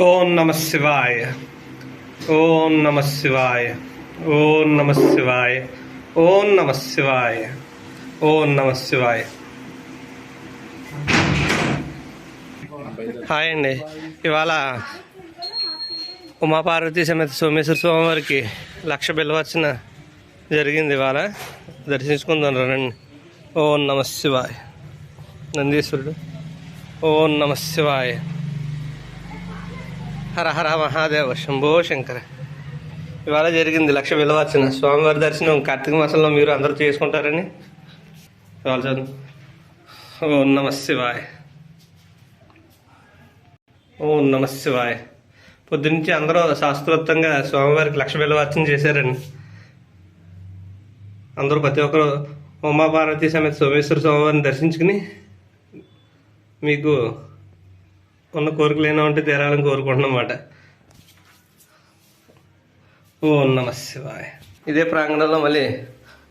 ఓం నమ శివాయ. ఓం నమ శివాయ. ఓం నమ శివాయ. ఓం నమ శివాయ. ఓం నమ శివాయ. హాయ్ అండి. ఇవాళ ఉమాపార్వతీ సమేత సోమేశ్వర స్వామివారికి లక్ష బిల్వచ్చిన జరిగింది ఇవాళ. దర్శించుకుందాం రండి. ఓం నమ శివాయ. నందీశ్వరుడు. ఓం నమ శివాయ. హర హర మహాదేవ శంభో శంకర. ఇవాళ జరిగింది లక్ష విలువచ్చిన స్వామివారి దర్శనం కార్తీక మాసంలో మీరు అందరూ చేసుకుంటారని. ఇవాళ చదువు. ఓం నమ శివాయ. ఓం నమ పొద్దునుంచి అందరూ శాస్త్రోత్తంగా స్వామివారికి లక్ష విలువచ్చిన చేశారండి అందరూ ప్రతి ఒక్కరు ఉమాపార్వతి సమేత సోమేశ్వర స్వామివారిని దర్శించుకుని మీకు ఉన్న కోరికలు ఏమైనా ఉంటే తీరాలని కోరుకుంటున్నమాట ఓ నమ శివాయ. ఇదే ప్రాంగణంలో మళ్ళీ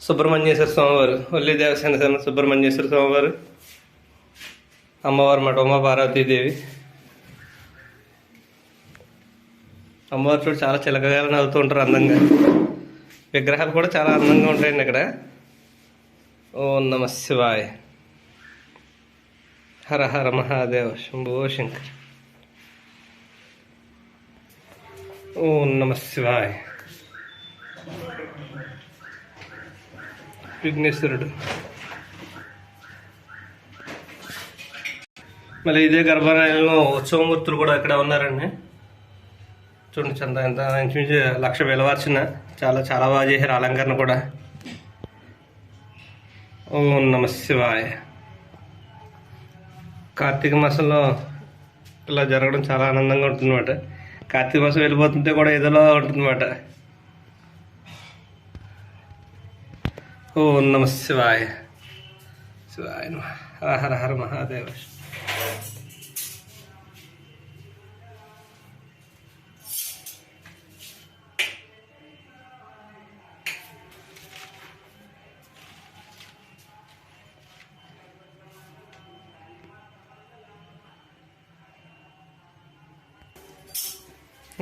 సుబ్రహ్మణ్యేశ్వర స్వామివారు ఒల్లి దేవసేన సేన సుబ్రహ్మణ్యేశ్వర స్వామివారు అమ్మవారు మాట ఉమా పార్వతీదేవి. అమ్మవారు చూడు చాలా చిలకగా నవ్వుతూ ఉంటారు అందంగా. విగ్రహాలు కూడా చాలా అందంగా ఉంటాయండి ఇక్కడ. ఓ నమ శివాయ. హర హర మహాదేవ శంభో శంకర్. ఓం నమ శివాయ. విఘ్నేశ్వరుడు. మళ్ళీ ఇదే గర్భాలయంలో ఉత్సవమూర్తులు కూడా ఇక్కడ ఉన్నారండి. చూడండి చంద ఎంత ఇంచుమించు లక్ష విలువార్చిన చాలా చాలా బాగా చేశారు అలంకరణ కూడా. ఓం నమ శివాయ. కార్తీక మాసంలో ఇలా జరగడం చాలా ఆనందంగా ఉంటుందన్నమాట. కార్తీక మాసం వెళ్ళిపోతుంటే కూడా ఏదోలా ఉంటుందన్నమాట. ఓ నమ శివాయ. శివాయ హర హర హర మహాదేవ.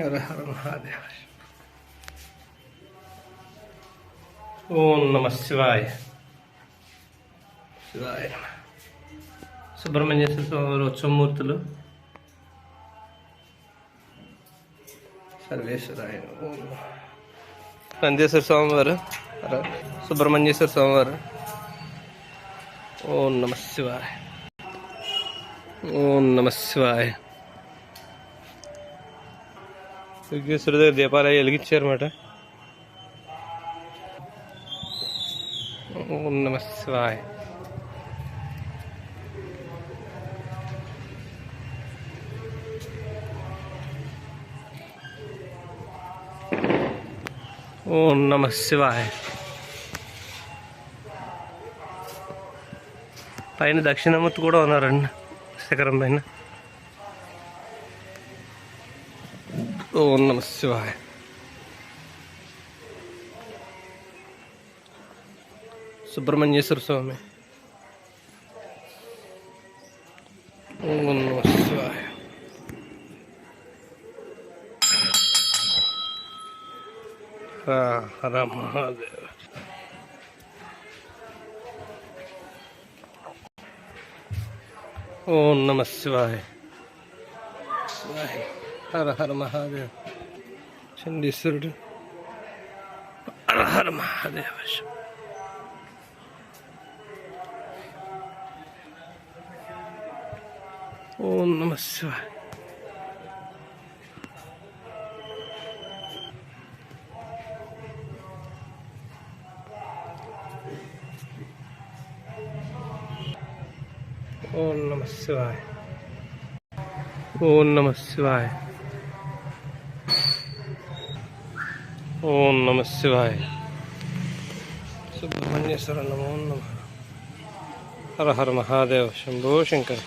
హర హర మహాదేవ ఓం నమ శివాయ. శివాయ నమ. సుబ్రహ్మణ్యేశ్వర స్వామి ఉత్సవమూర్తులు సర్వేశ్వరాయ. నందేశ్వర స్వామివారు. సుబ్రహ్మణ్యేశ్వర స్వామివారు. ఓం నమ శివాయ. ఓం నమ శివాయ. విఘ్నేశ్వర దగ్గర దీపాలు వెలిగించారన్నమాట ఓం నమ శివాయ ఓం నమ శివాయ పైన దక్షిణామూర్తి కూడా ఉన్నారండి శిఖరం పైన. ఓం నమ శివాయ సుబ్రహ్మణ్యేశ్వర స్వామి ఓం నమ శివాయ హర హర మహాదేవ ఓం నమ శివాయ శివాయ హర హర మహాదేవ చండీశ్వరుడు హర హర మహాదేవ శివ. ఓం నమ శివాయ ఓం నమ శివాయ ఓం నమ శివాయ ఓం నమ శివాయ సుబ్రహ్మణ్యేశ్వర నమో నమ హర హర మహాదేవ శంభో శంకర్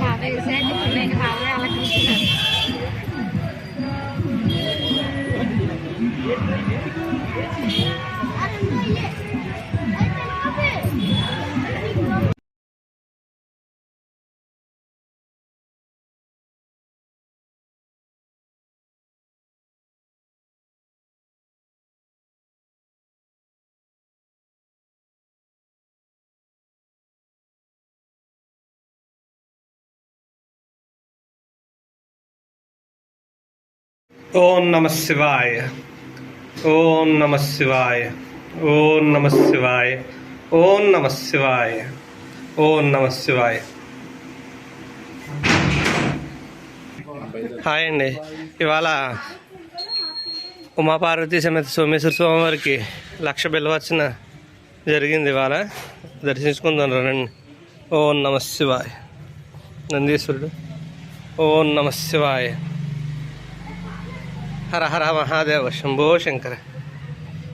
బాబాయ్ వేసాడు పిల్లలకి బాబాయ్ ఓం నమ శివాయ. ఓం నమ శివాయ. ఓం నమ శివాయ. ఓం నమ శివాయ. ఓం నమ శివాయ. హాయ్ అండి. ఇవాళ ఉమాపార్వతీ సమేత సోమేశ్వర స్వామివారికి లక్ష బిల్వచ్చిన జరిగింది ఇవాళ. దర్శించుకుందాం రండి. ఓం నమ శివాయ. నందీశ్వరుడు. ఓం నమ శివాయ. హర హర మహాదేవ శంభో శంకర.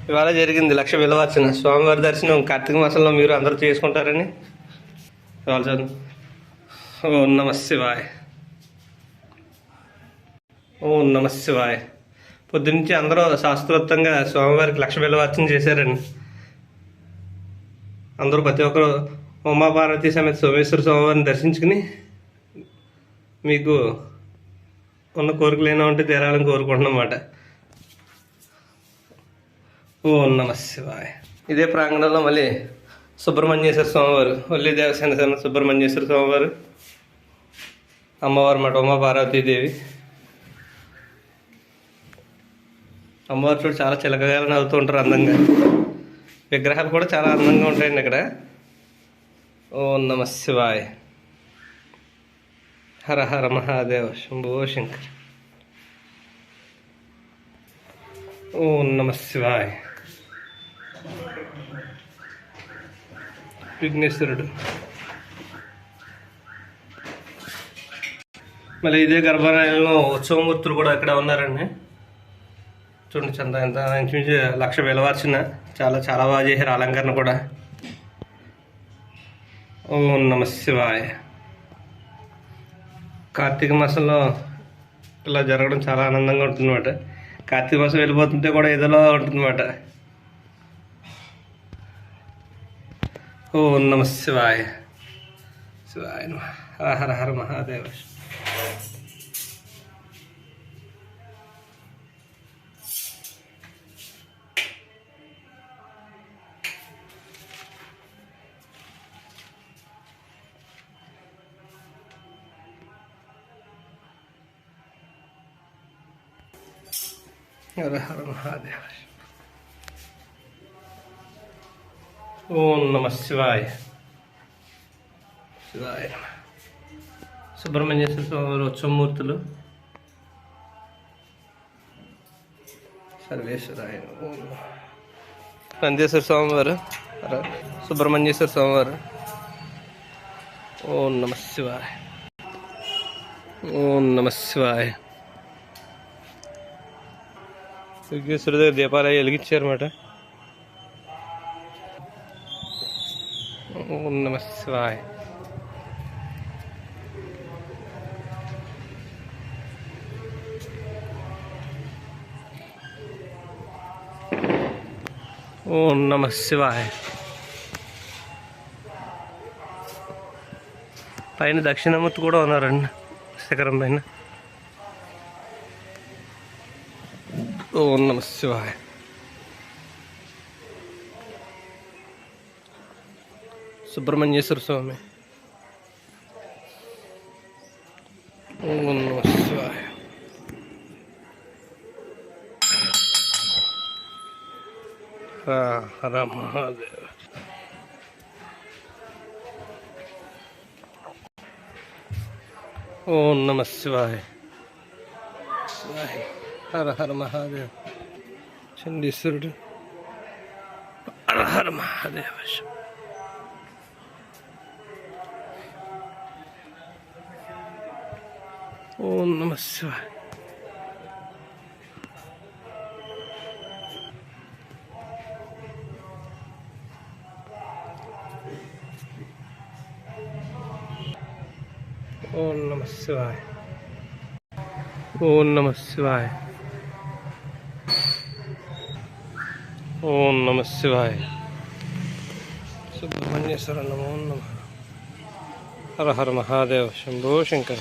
ఇవాళ జరిగింది లక్ష విలువచ్చిన స్వామివారి దర్శనం కార్తీక మాసంలో మీరు అందరూ చేసుకుంటారని. ఇవాళ చదువు. ఓం నమ శివాయ. ఓం నమ పొద్దునుంచి అందరూ శాస్త్రోక్తంగా స్వామివారికి లక్ష విలువచ్చిన చేశారండి అందరూ ప్రతి ఒక్కరు ఉమాపార్వతి సమేత సోమేశ్వర స్వామివారిని దర్శించుకుని మీకు ఉన్న కోరికలు ఏమైనా ఉంటే తీరాలని కోరుకుంటున్నమాట ఓ నమ శివాయ. ఇదే ప్రాంగణంలో మళ్ళీ సుబ్రహ్మణ్యేశ్వర స్వామివారు ఒల్లి దేవసేన సేన సుబ్రహ్మణ్యేశ్వర స్వామివారు అమ్మవారు మాట ఉమా పార్వతీదేవి. అమ్మవారు చూడు చాలా చిలకగా నవ్వుతూ ఉంటారు అందంగా. విగ్రహాలు కూడా చాలా అందంగా ఉంటాయండి ఇక్కడ. ఓ నమ శివాయ్. హర హర మహాదేవ శంభో శంకర్. ఓం నమ శివాయ. విఘ్నేశ్వరుడు. మళ్ళీ ఇదే గర్భాలయంలో ఉత్సవమూర్తులు కూడా ఇక్కడ ఉన్నారండి. చూడండి చంద ఎంత ఇంచుమించు లక్ష విలువార్చిన చాలా చాలా బాగా చేశారు అలంకరణ కూడా. ఓం నమ శివాయ. కార్తీక మాసంలో ఇలా జరగడం చాలా ఆనందంగా ఉంటుందన్నమాట. కార్తీక మాసం వెళ్ళిపోతుంటే కూడా ఏదోలా ఉంటుందన్నమాట. ఓ నమ శివాయ. శివాయ హర హర హర మహాదేవ. హర హర మహాదేవ ఓం నమ శివాయ. శివాయ సుబ్రహ్మణ్యేశ్వర స్వామి ఉత్సవమూర్తులు సర్వేశ్వరాయ. నందేశ్వర స్వామివారు. సుబ్రహ్మణ్యేశ్వర స్వామివారు. ఓం నమ శివాయ. ఓం నమ శివాయ. విఘ్నేశ్వర దగ్గర దీపాలు వెలిగించారన్నమాట. ఓం నమ శివాయ. ఓం నమ శివాయ. పైన దక్షిణమూర్తి కూడా ఉన్నారండి శిఖరం పైన. ఓం నమ శివాయ సుబ్రహ్మణ్యేశ్వర స్వామి ఓం నమ శివాయ హర హర మహాదేవ ఓం నమ శివాయ శివాయ ഹര ഹര മഹാദേവ്. ചണ്ടീശ്വരുടെ ഹര മഹാദേവ ഓം നമ ഓം നമ ശിവായ. ഓം നമ ശിവായ. ఓం నమ శివాయ. సుబ్రహ్మణ్యేశ్వర నమో నమ. హర హర మహాదేవ శంభో శంకర.